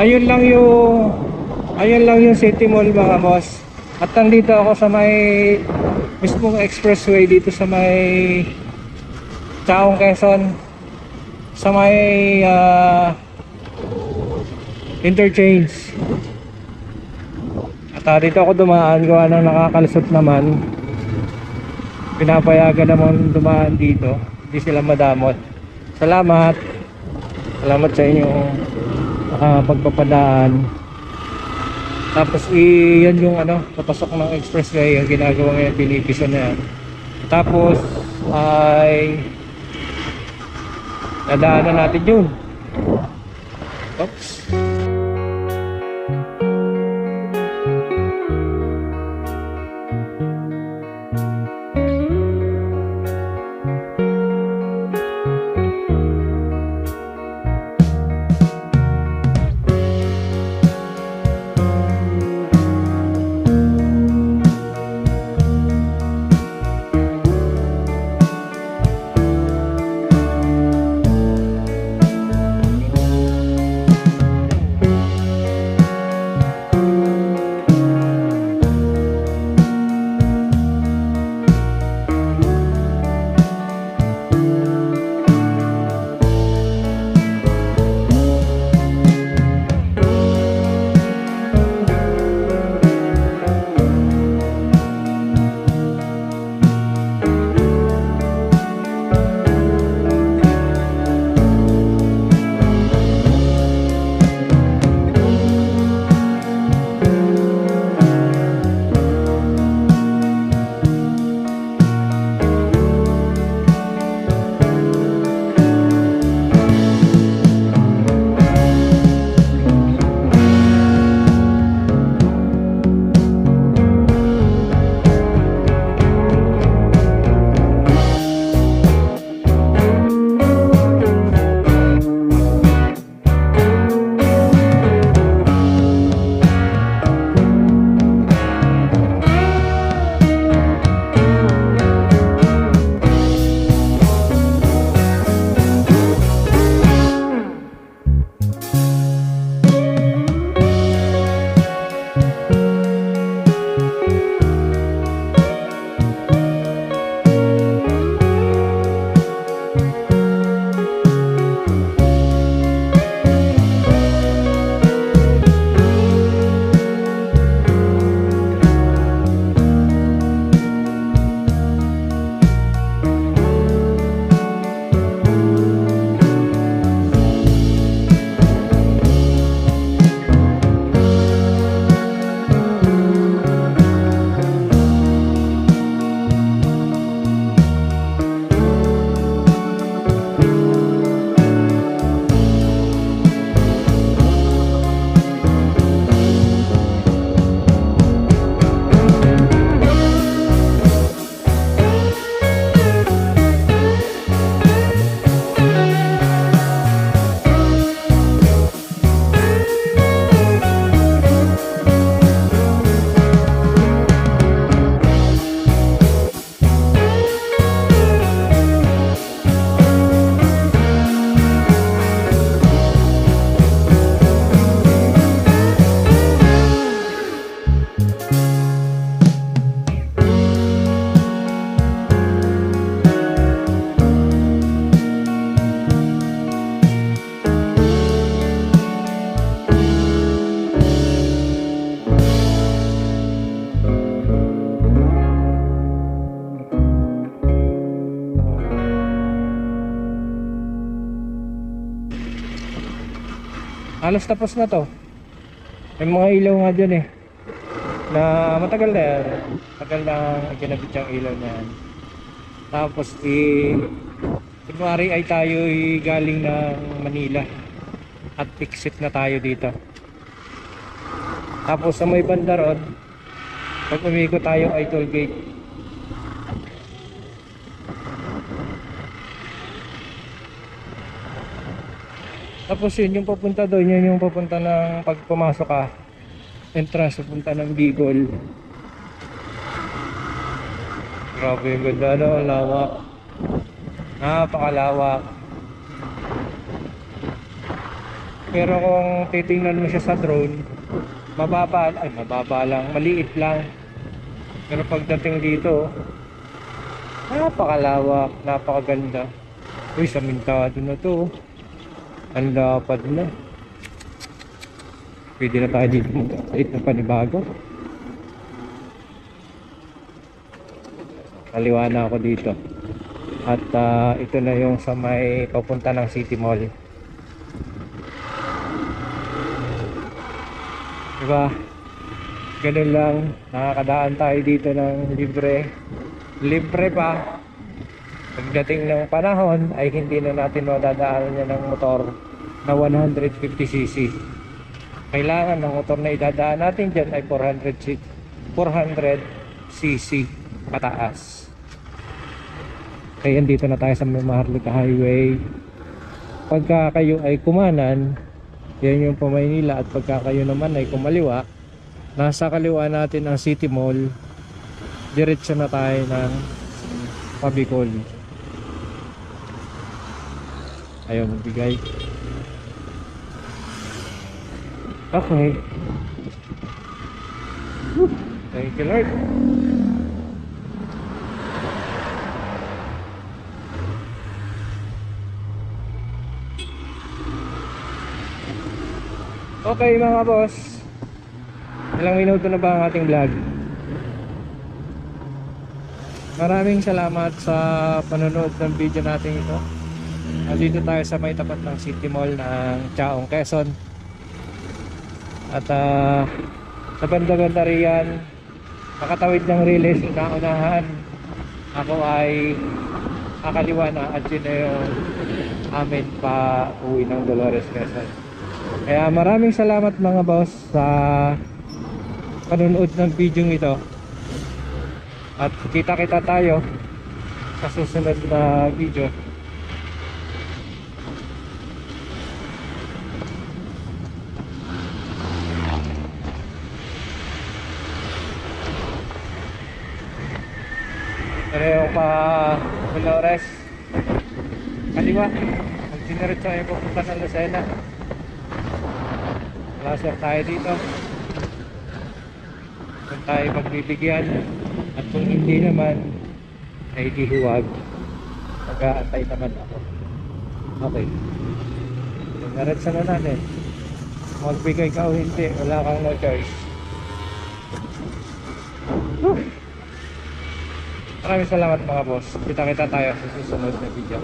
ayun lang yung ayun lang yung City Mall mga boss. At nandito ako sa may mismong expressway dito sa may Chaong Quezon sa may ah, interchange. At ah, dito ako dumaan gawa ng nakakalusot naman. Pinapayagan naman dumaan dito. Hindi sila madamot. Salamat. Salamat sa inyong ah, pagpapadaan. Tapos i yan yung ano, papasok ng expressway, yung ginagawa ngayon, pinipisa na yan. Tapos ay dadaanan natin yun. Oops. Halos tapos na to. May mga ilaw nga dyan eh. Na matagal na yan. Matagal na ikinabit yung ilaw na yan. Tapos i... Kunwari ay tayo galing ng Manila. At exit na tayo dito. Tapos sa may banda ron, pag umiko tayo ay toll gate. Tapos yun, yung papunta doon, yun yung papunta ng pag pumasok ka. Entrance, papunta ng Bicol. Grabe yung ganda, no? Lawak. Napakalawak. Pero kung titingnan mo siya sa drone, mababa, ay mababa lang, maliit lang. Pero pagdating dito, napakalawak, napakaganda. Uy, samintado na to. Ang lapad na. Pwede na tayo dito mag-update ng panibago. Kaliwa na ako dito. At ah, ito na yung sa may papunta ng City Mall. Diba? Ganun lang. Nakakadaan tayo dito ng libre. Libre pa. Pagdating ng panahon ay hindi na natin madadaanan niya ng motor na 150cc. Kailangan ng motor na idadaan natin dyan ay 400 400cc pataas. Kaya dito na tayo sa Maharlika Highway. Pagka kayo ay kumanan, yan yung Pamaynila at pagka kayo naman ay kumaliwa, nasa kaliwa natin ang City Mall. Diretso na tayo ng Pabicol. Ayaw magbigay. Okay. Whew. Thank you Lord. Okay mga boss. Ilang minuto na ba ang ating vlog? Maraming salamat sa panonood ng video natin ito. Nandito tayo sa may tapat ng City Mall ng Chaong, Quezon. At ah, sa banda-banda riyan, nakatawid ng riles, una-unahan. Ako ay kakaliwa na at yun na yung amin pa uwi ng Dolores Quezon. Kaya maraming salamat mga boss sa panonood ng video ito. At kita-kita tayo sa susunod na video. Pero pa Dolores. Kaliwa Pag siniritso ay pupunta sa Lucena. Laser tayo dito. Kung tayo magbibigyan At kung hindi naman Ay di huwag. Mag-aantay naman ako. Okay. Siniritso na natin. Magbigay ka o hindi Wala kang no choice. Whew. Maraming salamat mga boss. Kita-kita tayo sa susunod na video.